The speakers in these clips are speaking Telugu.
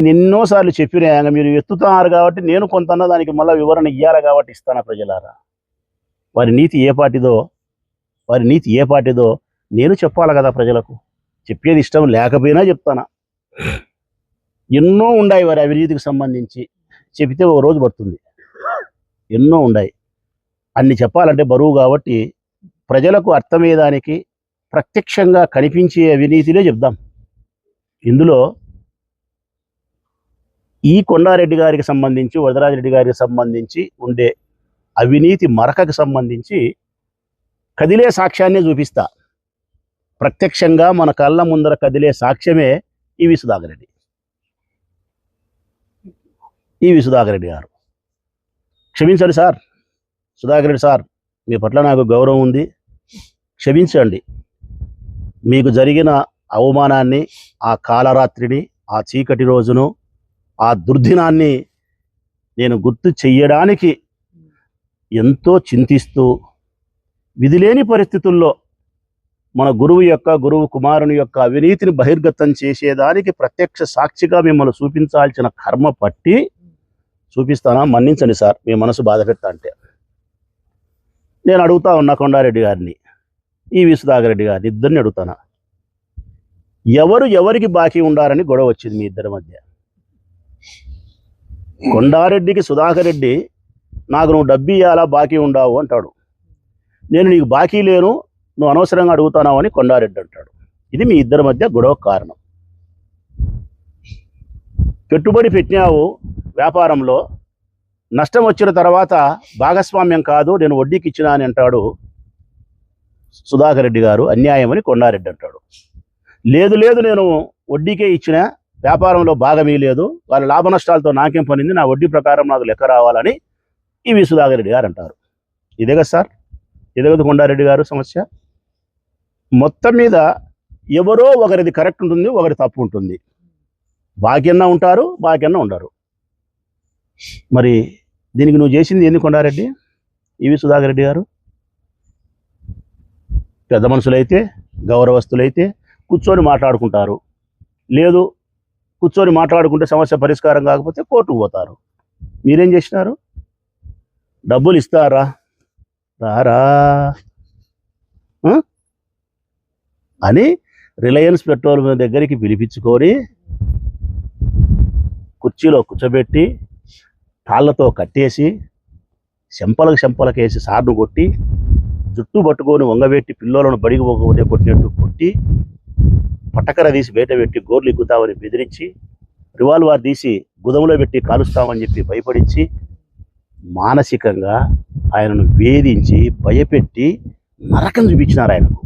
నేను ఎన్నోసార్లు చెప్పినా మీరు ఎత్తుతున్నారు కాబట్టి నేను కొంత దానికి మళ్ళీ వివరణ ఇవ్వాలి కాబట్టి ఇస్తాను ప్రజలారా? వారి నీతి ఏ పాటిదో వారి నీతి ఏ పాటిదో నేను చెప్పాలి కదా ప్రజలకు? చెప్పేది ఇష్టం లేకపోయినా చెప్తానా? ఎన్నో ఉన్నాయి వారి అవినీతికి సంబంధించి. చెబితే ఒక రోజు పడుతుంది. ఎన్నో ఉన్నాయి అన్ని చెప్పాలంటే బరువు కాబట్టి ప్రజలకు అర్థమయ్యేదానికి ప్రత్యక్షంగా కనిపించే అవినీతినే చెప్దాం. ఇందులో ఈ కొండారెడ్డి గారికి సంబంధించి వరదరాజరెడ్డి గారికి సంబంధించి ఉండే అవినీతి మరకకు సంబంధించి కదిలే సాక్ష్యాన్ని చూపిస్తా. ప్రత్యక్షంగా మన కళ్ళ ముందర కదిలే సాక్ష్యమే ఈవి సుధాకర్ రెడ్డి. ఈవి సుధాకర్ రెడ్డి గారు. క్షమించండి సార్. సుధాకర్ రెడ్డి సార్ మీ పట్ల నాకు గౌరవం ఉంది. క్షమించండి. మీకు జరిగిన అవమానాన్ని ఆ కాలరాత్రిని ఆ చీకటి రోజును ఆ దుర్దినాన్ని నేను గుర్తు చెయ్యడానికి ఎంతో చింతిస్తూ విధిలేని పరిస్థితుల్లో మన గురువు యొక్క గురువు కుమారుని యొక్క అవినీతిని బహిర్గతం చేసేదానికి ప్రత్యక్ష సాక్షిగా మిమ్మల్ని చూపించాల్సిన కర్మ పట్టి చూపిస్తానా? మన్నించండి సార్ మీ మనసు బాధ అంటే. నేను అడుగుతా ఉన్నా కొండారెడ్డి గారిని ఈ విసుదాగర్ రెడ్డి గారిని ఇద్దరిని అడుగుతానా? ఎవరు ఎవరికి బాకీ ఉండారని గొడవ వచ్చింది మీ ఇద్దరి మధ్య? కొండారెడ్డికి సుధాకర్ రెడ్డి నాకు నువ్వు డబ్బు ఇవ్వాలా బాకీ ఉండావు అంటాడు. నేను నీకు బాకీ లేను నువ్వు అనవసరంగా అడుగుతున్నావు అని కొండారెడ్డి అంటాడు. ఇది మీ ఇద్దరి మధ్య గొడవ కారణం. పెట్టుబడి పెట్టినావు వ్యాపారంలో నష్టం వచ్చిన తర్వాత భాగస్వామ్యం కాదు నేను వడ్డీకి ఇచ్చినా అని అంటాడు సుధాకర్ రెడ్డి గారు అన్యాయం అని కొండారెడ్డి అంటాడు. లేదు లేదు నేను వడ్డీకే ఇచ్చిన వ్యాపారంలో భాగమీ లేదు. వాళ్ళ లాభ నష్టాలతో నాకేం పనింది? నా వడ్డీ ప్రకారం నాకు లెక్క రావాలని ఇవి సుధాకర్ రెడ్డి గారు అంటారు. ఇదే కదా సార్? ఇదే కదా కొండారెడ్డి గారు సమస్య? మొత్తం మీద ఎవరో ఒకరిది కరెక్ట్ ఉంటుంది ఒకరి తప్పు ఉంటుంది. బాకీన్నా ఉంటారు బాకీన్నా ఉండరు. మరి దీనికి నువ్వు చేసింది ఎందుకు కొండారెడ్డి? ఇవి సుధాకర్ రెడ్డి గారు? పెద్ద మనుషులైతే గౌరవస్తులైతే కూర్చొని మాట్లాడుకుంటారు. లేదు కూర్చొని మాట్లాడుకుంటే సమస్య పరిష్కారం కాకపోతే కోర్టుకు పోతారు. మీరేం చేసినారు? డబ్బులు ఇస్తారా? రారా? అని రిలయన్స్ పెట్రోల్ మీద దగ్గరికి పిలిపించుకొని కుర్చీలో కూర్చోబెట్టి తాళ్ళతో కట్టేసి చెంపలకు చెంపలకేసి సార్ను కొట్టి జుట్టు పట్టుకొని వంగబెట్టి పిల్లలను బడికి పోకపోతే కొట్టినట్టు కొట్టి పట్టకర తీసి బయట పెట్టి గోర్లు ఎక్కుతామని బెదిరించి రివాల్వర్ తీసి గుదములో పెట్టి కాలుస్తామని చెప్పి భయపడించి మానసికంగా ఆయనను వేధించి భయపెట్టి నరకం చూపించినారు ఆయనకు.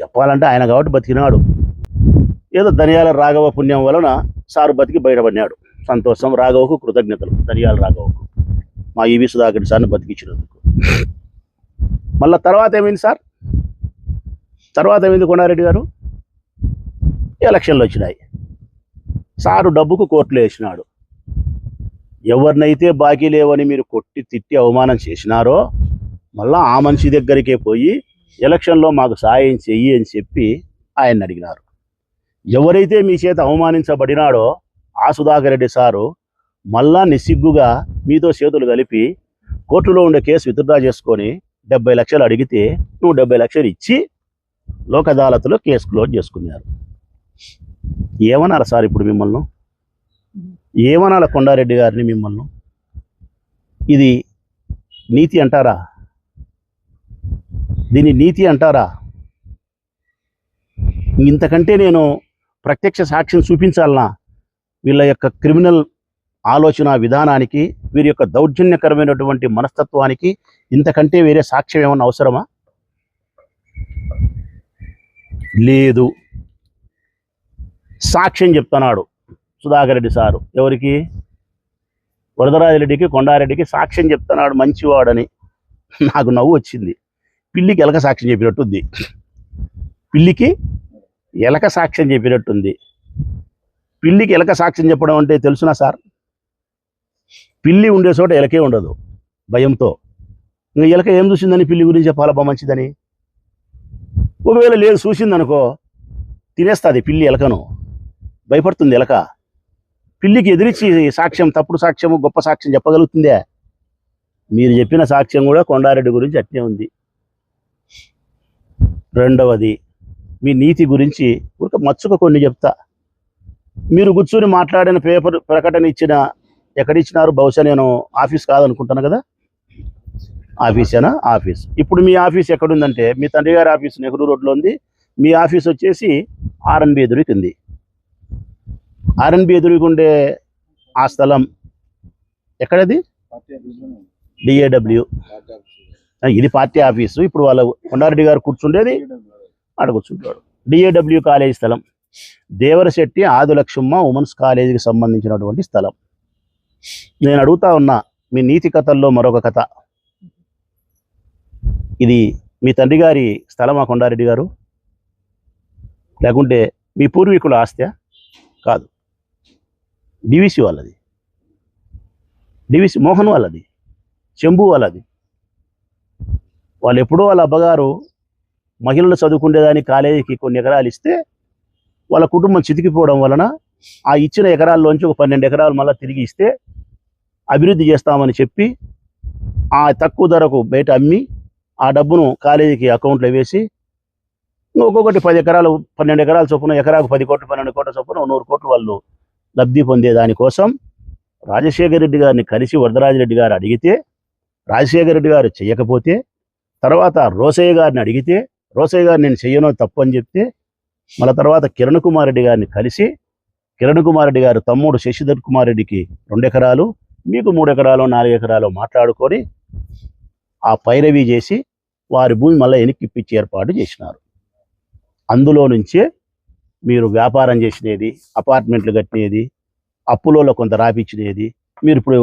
చెప్పాలంటే ఆయన కాబట్టి బతికినాడు. ఏదో ధనియాల రాఘవ పుణ్యం వలన సారు బతికి బయటపడినాడు. సంతోషం రాఘవకు కృతజ్ఞతలు. ధనియాల రాఘవకు. మా ఈవి సుధాకర్ సార్ని బతికించినందుకు మళ్ళా తర్వాత ఏమైంది సార్? తర్వాత ఏమైంది కొండారెడ్డి గారు? ఎలక్షన్లు వచ్చినాయి. సారు డబ్బుకు కోర్టులో వేసినాడు. ఎవరినైతే బాకీ లేవని మీరు కొట్టి తిట్టి అవమానం చేసినారో మళ్ళా ఆ మనిషి దగ్గరికే పోయి ఎలక్షన్లో మాకు సాయం చెయ్యి అని చెప్పి ఆయన్ని అడిగినారు. ఎవరైతే మీ చేత అవమానించబడినాడో ఆ సుధాకర్ రెడ్డి సారు మళ్ళా నిస్సిగ్గుగా మీతో చేతులు కలిపి కోర్టులో ఉండే కేసు విత్డ్రా చేసుకొని డెబ్బై లక్షలు అడిగితే నువ్వు డెబ్బై లక్షలు ఇచ్చి లోక్ అదాలత్లో కేసు క్లోజ్ చేసుకున్నారు. ఏమన్నారు సార్ ఇప్పుడు మిమ్మల్ని? ఏమనాల కొండారెడ్డి గారిని మిమ్మల్ని? ఇది నీతి అంటారా? దీని నీతి అంటారా? ఇంతకంటే నేను ప్రత్యక్ష సాక్ష్యం చూపించాలనా? వీళ్ళ యొక్క క్రిమినల్ ఆలోచన విధానానికి వీరి యొక్క దౌర్జన్యకరమైనటువంటి మనస్తత్వానికి ఇంతకంటే వేరే సాక్ష్యం ఏమన్నా అవసరమా? లేదు. సాక్ష్యం చెప్తున్నాడు సుధాకర్ రెడ్డి సారు. ఎవరికి? వరదరాజరెడ్డికి కొండారెడ్డికి సాక్ష్యం చెప్తున్నాడు మంచివాడని. నాకు నవ్వు వచ్చింది. పిల్లికి ఎలక సాక్ష్యం చెప్పినట్టుంది. పిల్లికి ఎలక సాక్ష్యం చెప్పినట్టుంది. పిల్లికి ఎలక సాక్ష్యం చెప్పడం అంటే తెలుసునా సార్? పిల్లి ఉండే చోట ఎలకే ఉండదు భయంతో. ఇంకా ఎలక ఏం చూసిందని పిల్లి గురించి చెప్పాలబ్బా మంచిదని? ఒకవేళ లేదు చూసిందనుకో తినేస్తుంది పిల్లి ఎలకను. భయపడుతుంది ఎలక. పిల్లికి ఎదిరించి సాక్ష్యం తప్పుడు సాక్ష్యము గొప్ప సాక్ష్యం చెప్పగలుగుతుందే? మీరు చెప్పిన సాక్ష్యం కూడా కొండారెడ్డి గురించి అట్నే ఉంది. రెండవది మీ నీతి గురించి ఒక మచ్చుక కొన్ని చెప్తా. మీరు కూర్చుని మాట్లాడిన పేపర్ ప్రకటన ఇచ్చిన ఎక్కడ ఇచ్చినారు? బహుశా నేను ఆఫీస్ కాదనుకుంటాను కదా? ఆఫీసేనా ఆఫీస్. ఇప్పుడు మీ ఆఫీస్ ఎక్కడుందంటే మీ తండ్రి గారి ఆఫీస్ నెహ్రూ రోడ్లో ఉంది. మీ ఆఫీస్ వచ్చేసి ఆర్ఎన్బి ఎదురుకి ఉంది. ఆర్ఎన్బి ఎదురుకు ఉండే ఆ స్థలం ఎక్కడది? డిఏడబ్ల్యూ ఇది పార్టీ ఆఫీసు. ఇప్పుడు వాళ్ళ కొండారెడ్డి గారు కూర్చుండేది ఆడ కూర్చుంటాడు. డిఏడబ్ల్యూ కాలేజీ స్థలం. దేవరశెట్టి ఆదులక్ష్మ ఉమెన్స్ కాలేజీకి సంబంధించినటువంటి స్థలం. నేను అడుగుతా ఉన్నా మీ నీతి కథల్లో మరొక కథ. ఇది మీ తండ్రి గారి స్థలమా కొండారెడ్డి గారు. లేకుంటే మీ పూర్వీకుల ఆస్త్యా కాదు. డివిసి వాళ్ళది. డివిసి మోహన్ వాళ్ళది. చెంబు వాళ్ళది. వాళ్ళు ఎప్పుడో వాళ్ళ అబ్బగారు మహిళలు చదువుకునేదాని కాలేజీకి కొన్ని ఎకరాలు ఇస్తే వాళ్ళ కుటుంబం చితికిపోవడం వలన ఆ ఇచ్చిన ఎకరాల్లోంచి ఒక పన్నెండు ఎకరాలు మళ్ళీ తిరిగి ఇస్తే అభివృద్ధి చేస్తామని చెప్పి ఆ తక్కువ ధరకు బయట అమ్మి ఆ డబ్బును కాలేజీకి అకౌంట్లో వేసి ఒక్కొక్కటి పది ఎకరాలు పన్నెండు ఎకరాల చొప్పున ఎకరాకు పది కోట్లు పన్నెండు కోట్ల చొప్పున నూరు కోట్లు వాళ్ళు లబ్ధి పొందే దానికోసం రాజశేఖర రెడ్డి గారిని కలిసి వరదరాజరెడ్డి గారు అడిగితే రాజశేఖర రెడ్డి గారు చేయకపోతే తర్వాత రోసయ్య గారిని అడిగితే రోసయ్య గారు నేను చెయ్యను తప్పు అని చెప్తే మళ్ళీ తర్వాత కిరణ్ కుమార్ రెడ్డి గారిని కలిసి కిరణ్ కుమార్ రెడ్డి గారు తమ్ముడు శశిధర్ కుమార్ రెడ్డికి రెండు ఎకరాలు మీకు మూడు ఎకరాలు నాలుగు ఎకరాలు మాట్లాడుకొని ఆ పైరవి చేసి వారి భూమి మళ్ళీ వెనక్కి ఇప్పించి ఏర్పాటు చేసినారు. అందులో నుంచే మీరు వ్యాపారం చేసినది అపార్ట్మెంట్లు కట్టినది అప్పులలో కొంత రాపించినది మీరు ఇప్పుడు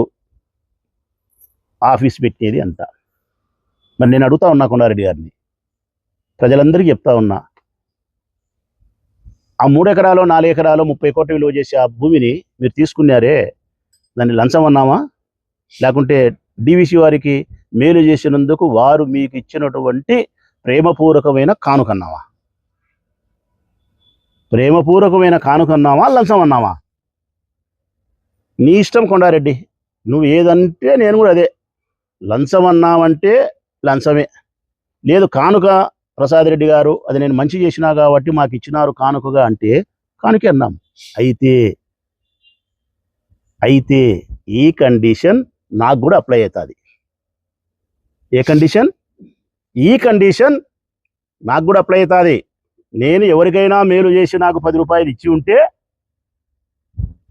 ఆఫీస్ పెట్టినది అంతా. మరి నేను అడుగుతా ఉన్నా కొండారెడ్డి గారిని. ప్రజలందరికీ చెప్తా ఉన్నా. ఆ మూడు ఎకరాలు నాలుగు ఎకరాలు ముప్పై కోట్ల విలువ చేసే ఆ భూమిని మీరు తీసుకున్నారే దాన్ని లంచం అన్నామా? లేకుంటే డివిసి వారికి మేలు చేసినందుకు వారు మీకు ఇచ్చినటువంటి ప్రేమపూర్వకమైన కానుకన్నావా ప్రేమపూర్వకమైన కానుకన్నావా లంచం అన్నావా? నీ ఇష్టం కొండారెడ్డి నువ్వు ఏదంటే నేను కూడా అదే. లంచం అన్నావంటే లంచమే. లేదు కానుక ప్రసాద్ రెడ్డి గారు అది నేను మంచి చేసినా కాబట్టి మాకు ఇచ్చినారు కానుకగా అంటే కానుకే అన్నాం. అయితే అయితే ఈ కండిషన్ నాకు కూడా అప్లై అవుతుంది. ఏ కండిషన్ ఈ కండిషన్ నాకు కూడా అప్లై అవుతుంది. నేను ఎవరికైనా మేలు చేసి నాకు పది రూపాయలు ఇచ్చి ఉంటే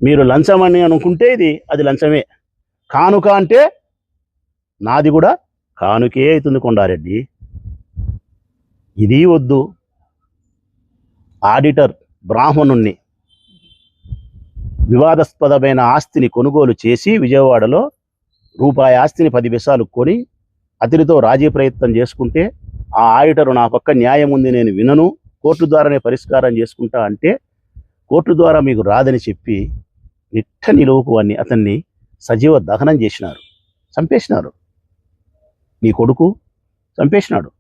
మీరు లంచం అని అనుకుంటే ఇది అది లంచమే. కానుక అంటే నాది కూడా కానుకే అవుతుంది కొండారెడ్డి. ఇది వద్దు. ఆడిటర్ బ్రాహ్మణుణ్ణి వివాదాస్పదమైన ఆస్తిని కొనుగోలు చేసి విజయవాడలో రూపాయి ఆస్తిని పది విషాలు కొని అతనితో రాజీ ప్రయత్నం చేసుకుంటే ఆ ఆడిటర్ నా పక్క న్యాయం ఉంది నేను వినను. కోర్టు ద్వారానే పరిష్కారం చేసుకుంటా అంటే కోర్టు ద్వారా మీకు రాదని చెప్పి నిట్ట నిలువుకు అని అతన్ని సజీవ దహనం చేసినారు. చంపేసినారు. నీ కొడుకు చంపేసినాడు.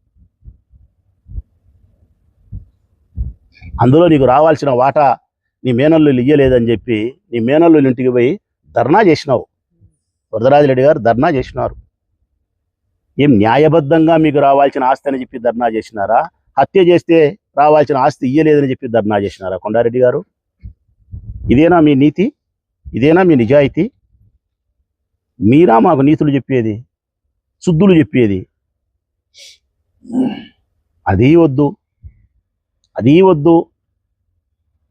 అందులో నీకు రావాల్సిన వాటా నీ మేనల్లు ఇయ్యలేదని చెప్పి నీ మేనల్లు ఇంటికి పోయి ధర్నా చేసినావు. వరదరాజరెడ్డి గారు ధర్నా చేసినారు. ఏం న్యాయబద్ధంగా మీకు రావాల్సిన ఆస్తి అని చెప్పి ధర్నా చేసినారా? హత్య చేస్తే రావాల్సిన ఆస్తి ఇయ్యలేదని చెప్పి ధర్నా చేసినారా కొండారెడ్డి గారు? ఇదేనా మీ నీతి? ఇదేనా మీ నిజాయితీ? మీరా మాకు నీతులు చెప్పేది? శుద్ధులు చెప్పేది? అది వద్దు. అది వద్దు.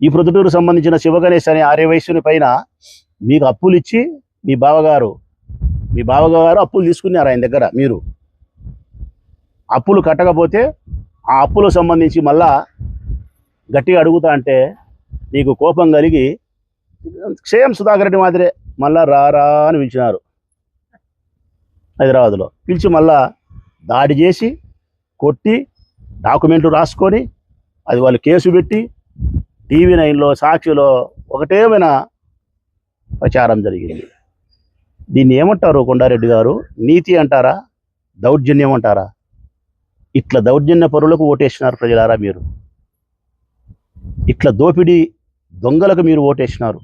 ఈ ప్రొద్దుటూరు సంబంధించిన శివగణేష్ అనే ఆర్యవైశ్యుని పైన మీకు అప్పులు ఇచ్చి మీ బావగారు మీ బావగారు అప్పులు తీసుకున్నారు ఆయన దగ్గర మీరు. అప్పులు కట్టకపోతే ఆ అప్పులకు సంబంధించి మళ్ళా గట్టిగా అడుగుతా అంటే నీకు కోపం కలిగి క్షయం సుధాకర్ రెడ్డి మాదిరే మళ్ళా రారా అని పిలిచినారు హైదరాబాద్లో. పిలిచి మళ్ళా దాడి చేసి కొట్టి డాక్యుమెంట్లు రాసుకొని అది వాళ్ళు కేసు పెట్టి టీవీ నైన్లో సాక్షిలో ఒకటేమైనా ప్రచారం జరిగింది. దీన్ని ఏమంటారు కొండారెడ్డి గారు? నీతి అంటారా? దౌర్జన్యం అంటారా? ఇట్లా దౌర్జన్య పరులకు ఓటేసినారు ప్రజలారా మీరు? ఇట్లా దోపిడీ దొంగలకు మీరు ఓటేసినారు?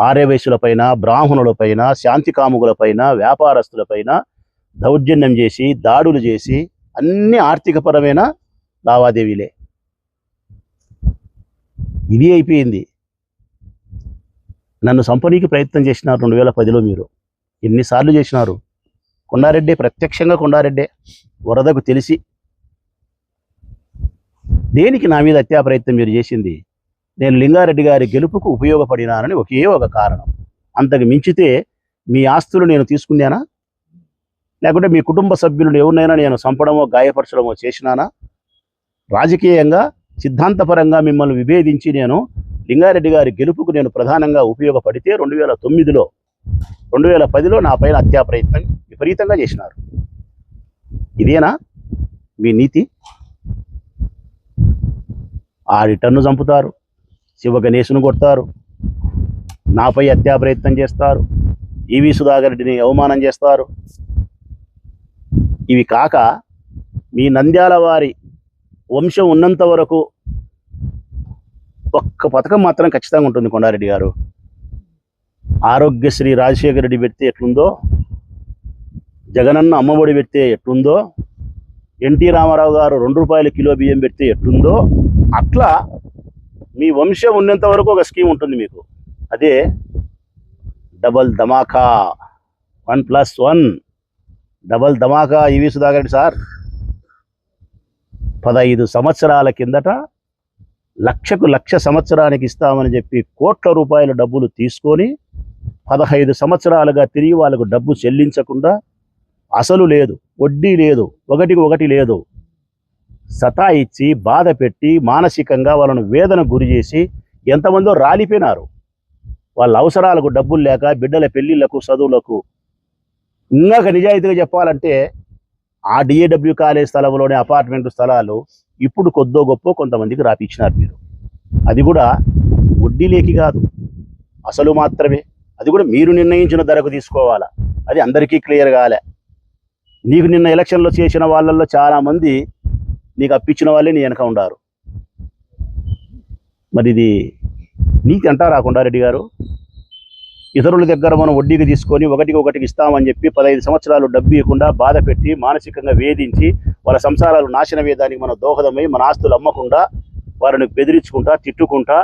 ఆర్యవైశ్యులపైన బ్రాహ్మణులపైన శాంతి కాముకులపైన వ్యాపారస్తులపైన దౌర్జన్యం చేసి దాడులు చేసి అన్ని ఆర్థికపరమైన లావాదేవీలే. ఇది అయిపోయింది. నన్ను సంపనీకి ప్రయత్నం చేసినారు రెండు వేల పదిలో మీరు. ఎన్నిసార్లు చేసినారు? కొండారెడ్డి ప్రత్యక్షంగా కొండారెడ్డే వరదకు తెలిసి దేనికి నా మీద హత్యా ప్రయత్నం మీరు చేసింది? నేను లింగారెడ్డి గారి గెలుపుకు ఉపయోగపడినానని ఒకే ఒక కారణం. అంతకు మించితే మీ ఆస్తులు నేను తీసుకున్నానా? లేకుంటే మీ కుటుంబ సభ్యులను ఎవరినైనా నేను చంపడమో గాయపరచడమో చేసినానా? రాజకీయంగా సిద్ధాంతపరంగా మిమ్మల్ని విభేదించి నేను లింగారెడ్డి గారి గెలుపుకు నేను ప్రధానంగా ఉపయోగపడితే రెండు వేల తొమ్మిదిలో రెండు వేల పదిలో నా పైన హత్యా ప్రయత్నం విపరీతంగా చేసినారు. ఇదేనా మీ నీతి? ఆడిటర్ను చంపుతారు శివ గణేష్ను కొడతారు నాపై హత్యా ప్రయత్నం చేస్తారు ఈవి సుధాకర్ రెడ్డిని అవమానం చేస్తారు. ఇవి కాక మీ నంద్యాల వారి వంశం ఉన్నంత వరకు ఒక్క పథకం మాత్రం ఖచ్చితంగా ఉంటుంది కొండారెడ్డి గారు. ఆరోగ్యశ్రీ రాజశేఖర రెడ్డి పెడితే ఎట్లుందో జగనన్న అమ్మఒడి పెడితే ఎట్లుందో ఎన్టీ రామారావు గారు రెండు రూపాయల కిలో బియ్యం పెడితే ఎట్లుందో అట్లా మీ వంశం ఉన్నంత వరకు ఒక స్కీమ్ ఉంటుంది మీకు. అదే డబల్ ధమాకా వన్ ప్లస్ వన్ డబల్ ధమాకా ఈవీ సుధాకర్ రెడ్డి సార్. పదహైదు సంవత్సరాల కిందట లక్షకు లక్ష సంవత్సరానికి ఇస్తామని చెప్పి కోట్ల రూపాయల డబ్బులు తీసుకొని పదహైదు సంవత్సరాలుగా తిరిగి వాళ్ళకు డబ్బు చెల్లించకుండా అసలు లేదు వడ్డీ లేదు ఒకటికి ఒకటి లేదు. సతాయిచ్చి బాధ పెట్టి మానసికంగా వాళ్ళను వేదన గురి చేసి ఎంతమందో రాలిపోయినారు. వాళ్ళ అవసరాలకు డబ్బులు లేక బిడ్డల పెళ్ళిళ్ళకు చదువులకు ఇంకా నిజాయితీగా చెప్పాలంటే ఆ డిఏడబ్ల్యూ కాలేజ్ స్థలంలోని అపార్ట్మెంట్ స్థలాలు ఇప్పుడు కొద్దో గొప్ప కొంతమందికి రాపిచ్చినారు మీరు. అది కూడా వడ్డీ లేకి కాదు. అసలు మాత్రమే. అది కూడా మీరు నిర్ణయించిన ధరకు తీసుకోవాలా? అది అందరికీ క్లియర్ కాలే. నీకు నిన్న ఎలక్షన్లో చేసిన వాళ్ళల్లో చాలామంది నీకు అప్పించిన వాళ్ళే నీ వెనక ఉండారు. మరి ఇది నీకు అంటారా కొండారెడ్డి గారు ఇతరుల దగ్గర మనం వడ్డీకి తీసుకొని ఒకటికి ఒకటికి ఇస్తామని చెప్పి పదహైదు సంవత్సరాలు డబ్బు ఇవ్వకుండా బాధ పెట్టి మానసికంగా వేధించి వాళ్ళ సంసారాలు నాశన వేదానికి మనం దోహదమై మన ఆస్తులు అమ్మకుండా వారిని బెదిరించుకుంటా తిట్టుకుంటా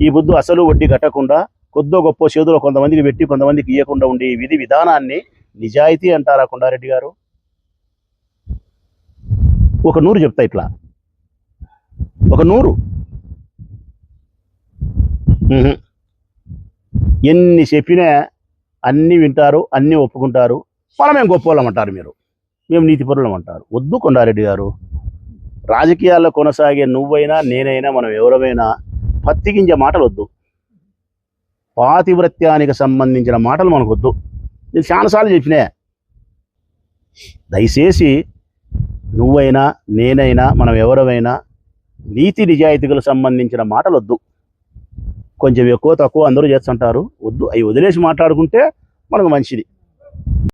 ఈ బుద్ధు అసలు వడ్డీ కట్టకుండా కొద్దో గొప్ప చేతులు కొంతమందికి పెట్టి కొంతమందికి ఇవ్వకుండా ఉండే ఈ విధి విధానాన్ని నిజాయితీ అంటారా కొండారెడ్డి గారు? ఒక నూరు చెప్తా ఇట్లా. ఒక నూరు. ఎన్ని చెప్పినా అన్నీ వింటారు అన్నీ ఒప్పుకుంటారు. మనమేం గొప్పవాళ్ళం అంటారు మీరు. మేము నీతిపరులం అంటారు. వద్దు కొండారెడ్డి గారు. రాజకీయాల్లో కొనసాగే నువ్వైనా నేనైనా మనం ఎవరమైనా పత్తికించే మాటలు వద్దు. పాతివ్రత్యానికి సంబంధించిన మాటలు మనకు వద్దు నేను చాలాసార్లు చెప్పినా. దయచేసి నువ్వైనా నేనైనా మనం ఎవరమైనా నీతి నిజాయితీలకు సంబంధించిన మాటలు వద్దు. కొంచెం ఎక్కువ తక్కువ అందరూ చేస్తుంటారు. వద్దు అవి వదిలేసి మాట్లాడుకుంటే మనకు మంచిది.